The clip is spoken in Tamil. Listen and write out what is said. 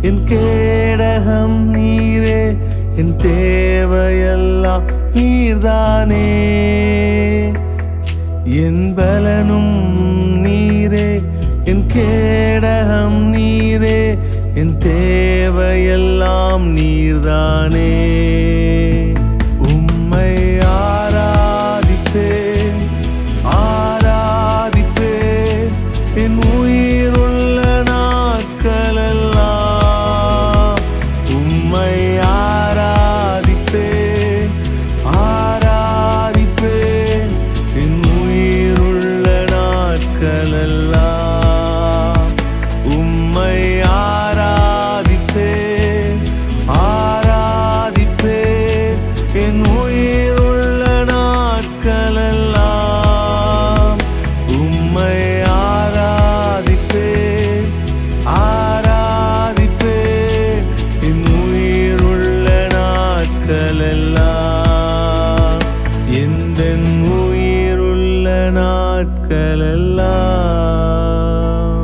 என் கேடகம் நீரே என் தேவையெல்லாம் நீர்தானே. என் பலனும் நீரே என் கேடகம் நீரே என் தேவையெல்லாம் நீர்தானே. ஆராதிப்பேன் என் உயிருள்ள நாட்களெல்லாம் உம்மை ஆராதிப்பே ஆராதிப்பே என் உயிருள்ள நாட்களெல்லாம் எந்த உயிருள்ள நாட்களெல்லாம்